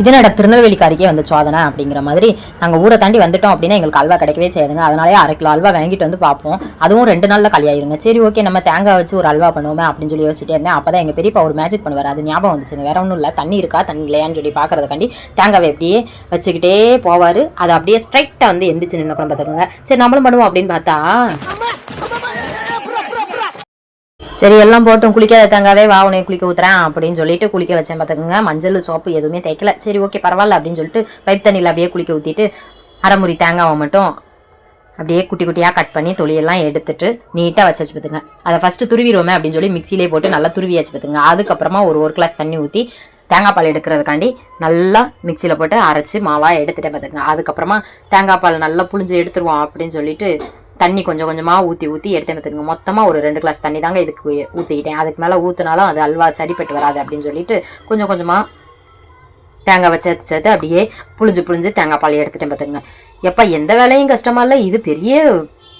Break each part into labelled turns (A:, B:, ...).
A: இதனோட திருநெல்வேலிக்காரிக்கே வந்து சோதனை அப்படிங்கிற மாதிரி நாங்கள் ஊரை தாண்டி வந்துட்டோம் அப்படின்னா எங்களுக்கு அல்வா கிடைக்கவே செய்யாதுங்க. அதனாலே அரை கிலோ அல்வா வாங்கிட்டு வந்து பார்ப்போம். அதுவும் ரெண்டு நாளில் கலியாயிருங்க சரி ஓகே நம்ம தேங்காய் வச்சு ஒரு அல்வா பண்ணுவோமே அப்படின்னு சொல்லி யோசிச்சுட்டே இருந்தேன். அப்போ தான் எங்கள் பெரியப்பா ஒரு மேஜிக் பண்ணுவார் அது ஞாபகம் வந்துச்சுங்க. வேற ஒன்றும் இல்லை. தண்ணி இருக்கா? தண்ணி இல்லையான்னு சொல்லி பார்க்குறதுக்காண்டி தேங்காவை அப்படியே வச்சுக்கிட்டே போவார். அதை அப்படியே ஸ்ட்ரைட்டாக வந்து எந்திரிச்சு நின்று கூட பார்த்துக்கோங்க. சரி நம்மளும் பண்ணுவோம் அப்படின்னு பார்த்தா சரி எல்லாம் போட்டும். குளிக்காத தேங்காவே வா உனக்கு குளிக்க ஊத்துறேன் அப்படின்னு சொல்லிட்டு குளிக்க வச்சேன் பார்த்துக்கோங்க மஞ்சள் சோப்பு எதுவுமே தேய்க்கல. சரி ஓகே பரவாயில்ல அப்படின்னு சொல்லிட்டு பைப் தண்ணியில் அப்படியே குளிக்க ஊற்றிட்டு அரைமுறி தேங்காவை மட்டும் அப்படியே குட்டி குட்டியாக கட் பண்ணி தொழியெல்லாம் எடுத்துட்டு நீட்டாக வச்சு வச்சு பார்த்துங்க அதை ஃபஸ்ட்டு துருவிடுவோமே அப்படின்னு சொல்லி மிக்சிலே போட்டு நல்லா துருவி வச்சு பார்த்துங்க அதுக்கப்புறமா ஒரு ஒரு கிளாஸ் தண்ணி ஊற்றி தேங்காய் பால் எடுக்கிறதுக்காண்டி நல்லா மிக்சியில் போட்டு அரைச்சி மாவாக எடுத்துகிட்டே பார்த்துங்க அதுக்கப்புறமா தேங்காய் பால் நல்லா புளிஞ்சு எடுத்துருவோம் அப்படின்னு சொல்லிட்டு தண்ணி கொஞ்சம் கொஞ்சமாக ஊற்றி ஊற்றி எடுத்தேன் எடுத்துங்க மொத்தமாக ஒரு ரெண்டு கிளாஸ் தண்ணி தாங்க இதுக்கு ஊற்றிக்கிட்டேன் அதுக்கு மேலே ஊற்றினாலும் அது அல்வா சரிப்பட்டு வராது அப்படின்னு சொல்லிட்டு கொஞ்சம் கொஞ்சமாக தேங்காவை சேர்த்து சேர்த்து அப்படியே புளிஞ்சு புளிஞ்சு தேங்காய் பால் எடுத்துட்டேன் பார்த்துங்க எப்போ எந்த வேலையும் கஷ்டமா இல்லை. இது பெரிய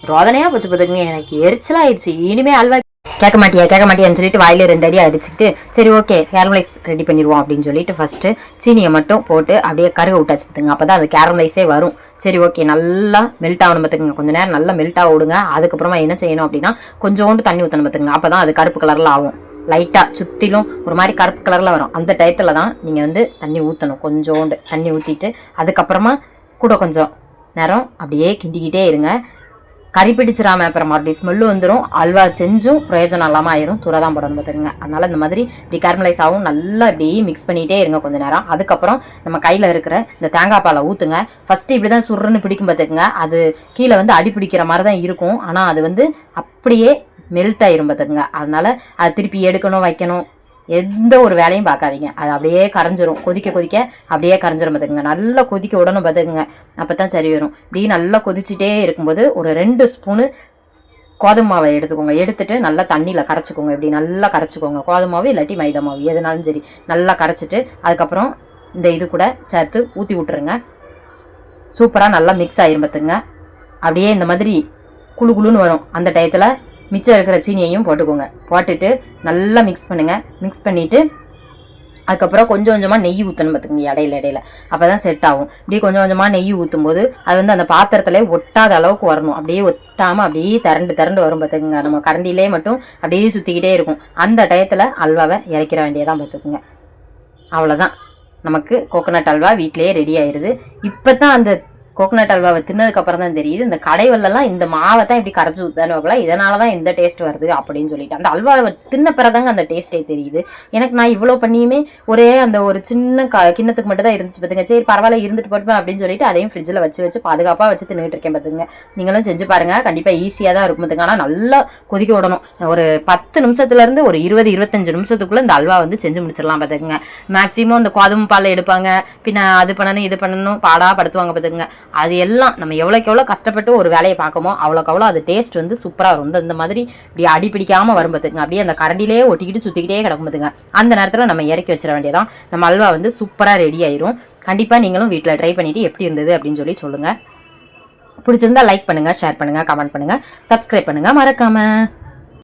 A: ரோதனையாக போச்சு பார்த்துக்குங்க எனக்கு எரிச்சலாயிருச்சு இனிமேல் அல்வா கேட்க மாட்டியா கேட்க மாட்டியான்னு சொல்லிட்டு வாயில ரெண்டு அடி அடிச்சுக்கிட்டு சரி ஓகே கேரமலைஸ் ரெடி பண்ணிடுவோம் அப்படின்னு சொல்லிட்டு ஃபஸ்ட்டு சீனியை மட்டும் போட்டு அப்படியே கருக விட்டாச்சு பார்த்துங்க அப்போ தான் அது கேரமலைஸே வரும். சரி ஓகே நல்லா மெல்ட் ஆகணும் பார்த்துங்க கொஞ்சம் நேரம் நல்லா மெல்ட் ஆக விடுங்க. அதுக்கப்புறமா என்ன செய்யணும் அப்படின்னா கொஞ்சோண்டு தண்ணி ஊற்றணும் பார்த்துங்க அப்போ தான் அது கருப்பு கலரில் ஆகும். லைட்டாக சுற்றிலும் ஒரு மாதிரி கருப்பு கலரில் வரும். அந்த டயத்தில் தான் நீங்கள் வந்து தண்ணி ஊற்றணும் கொஞ்சோண்டு தண்ணி ஊற்றிட்டு அதுக்கப்புறமா கூட கொஞ்சம் நேரம் அப்படியே கிண்டிக்கிட்டே இருங்க. கறி பிடிச்சிடாம அப்புறம் மறுபடியும் ஸ்மெல்லு வந்துடும் அல்வா செஞ்சும் பிரயோஜனம் இல்லாமல் ஆயிரும். துறை தான் போடணும் பார்த்துங்க அதனால் இந்த மாதிரி இப்படி கேரமலைஸ் ஆகும் நல்லா இப்படி மிக்ஸ் பண்ணிகிட்டே இருங்க கொஞ்ச நேரம். அதுக்கப்புறம் நம்ம கையில் இருக்கிற இந்த தேங்காய் பாலை ஊற்றுங்க ஃபஸ்ட்டு இப்படி தான் சுருன்னு பிடிக்கும் பார்த்துக்குங்க அது கீழே வந்து அடி பிடிக்கிற மாதிரி தான் இருக்கும். ஆனால் அது வந்து அப்படியே மெல்ட் ஆயிரும் பார்த்துக்குங்க அதனால் அதை திருப்பி எடுக்கணும் வைக்கணும். எந்த ஒரு வேலையும் பார்க்காதீங்க. அது அப்படியே கரைஞ்சிரும். கொதிக்க கொதிக்க அப்படியே கரைஞ்சிரும் பார்த்துக்குங்க. நல்லா கொதிக்க உடனே பார்த்துக்குங்க. அப்போ தான் சரி வரும். இப்படி நல்லா கொதிச்சுட்டே இருக்கும்போது ஒரு ரெண்டு ஸ்பூனு கோதுமை மாவை எடுத்துக்கோங்க. எடுத்துட்டு நல்லா தண்ணியில் கரைச்சிக்கோங்க. இப்படி நல்லா கரைச்சிக்கோங்க. கோதுமை மாவு இல்லாட்டி மைதா மாவு எதுனாலும் சரி. நல்லா கரைச்சிட்டு அதுக்கப்புறம் இந்த இது கூட சேர்த்து ஊற்றி விட்டுருங்க. சூப்பராக நல்லா மிக்ஸ் ஆகிரும் பார்த்துங்க அப்படியே இந்த மாதிரி குளு குளுன்னு வரும். அந்த டயத்தில் மிச்சம் இருக்கிற சீனியையும் போட்டுக்கோங்க. போட்டுட்டு நல்லா மிக்ஸ் பண்ணுங்கள் மிக்ஸ் பண்ணிவிட்டு அதுக்கப்புறம் கொஞ்சம் கொஞ்சமாக நெய் ஊற்றணும் பார்த்துக்கங்க இடையில இடையில. அப்போ தான் செட் ஆகும். இப்படியே கொஞ்சம் கொஞ்சமாக நெய் ஊற்றும் போது அது வந்து அந்த பாத்திரத்தில் ஒட்டாத அளவுக்கு வரணும். அப்படியே ஒட்டாமல் அப்படியே திரண்டு திரண்டு வரும் பார்த்துக்குங்க நம்ம கரண்டிலே மட்டும் அப்படியே சுற்றிக்கிட்டே இருக்கும். அந்த டயத்தில் அல்வாவை இறக்கிற வேண்டியதான் பார்த்துக்குங்க அவ்வளோதான் நமக்கு கோகோனட் அல்வா வீட்டிலேயே ரெடி ஆயிடுது இப்போ தான் அந்த கோகனட் அல்வாவை தின்னதுக்கப்புறம் தான் தெரியுது. இந்த கடைவெல்லாம் இந்த மாவை தான் இப்படி கரைச்சி ஊத்தானுவாங்களா இதனால தான் இந்த டேஸ்ட் வருது அப்படின்னு சொல்லிட்டு. அந்த அல்வாவை தின்ன பிறதாங்க அந்த டேஸ்ட்டே தெரியுது. எனக்கு நான் இவ்வளோ பண்ணியுமே ஒரே அந்த ஒரு சின்ன க கிண்ணத்துக்கு மட்டும் தான் இருந்துச்சு பார்த்துங்க சரி பரவாயில்ல இருந்துட்டு போட்டுப்பேன் அப்படின்னு சொல்லிட்டு அதையும் ஃப்ரிட்ஜில் வச்சு வச்சு பாதுகாப்பாக வச்சு தின்னுட்டு இருக்கேன் பார்த்துங்க நீங்களும் செஞ்சு பாருங்கள் கண்டிப்பாக ஈஸியாக தான் இருக்கும் பார்த்துங்க ஆனால் நல்லா கொதிக்க விடணும். ஒரு பத்து நிமிஷத்துலேருந்து ஒரு இருபது இருபத்தஞ்சு நிமிஷத்துக்குள்ளே இந்த அல்வா வந்து செஞ்சு முடிச்சிடலாம் பார்த்துக்குங்க மேக்ஸிமம் இந்த கோதுமை பாலை எடுப்பாங்க. பின்ன அது பண்ணணும் இது பண்ணணும் பாடாக படுத்துவாங்க பார்த்துக்குங்க அது எல்லாம் நம்ம எவ்வளோக்கு எவ்வளோ கஷ்டப்பட்டு ஒரு வேலையை பார்க்கமோ அவ்வளோக்கு அவ்வளோ அது டேஸ்ட் வந்து சூப்பராக வரும். இந்த இந்த மாதிரி இப்படி அடி பிடிக்காமல் வரும் பார்த்துங்க அப்படியே அந்த கரண்டிலே ஒட்டிக்கிட்டு சுற்றிக்கிட்டே கிடக்கும் பார்த்துங்க அந்த நேரத்தில் நம்ம இறக்கி வச்சிட வேண்டியதான் நம்ம அல்வா வந்து சூப்பராக ரெடி ஆயிரும். கண்டிப்பாக நீங்களும் வீட்டில் ட்ரை பண்ணிவிட்டு எப்படி இருந்தது அப்படின்னு சொல்லி சொல்லுங்கள் பிடிச்சிருந்தா லைக் பண்ணுங்கள் ஷேர் பண்ணுங்கள் கமெண்ட் பண்ணுங்கள் சப்ஸ்கிரைப் பண்ணுங்கள் மறக்காமல்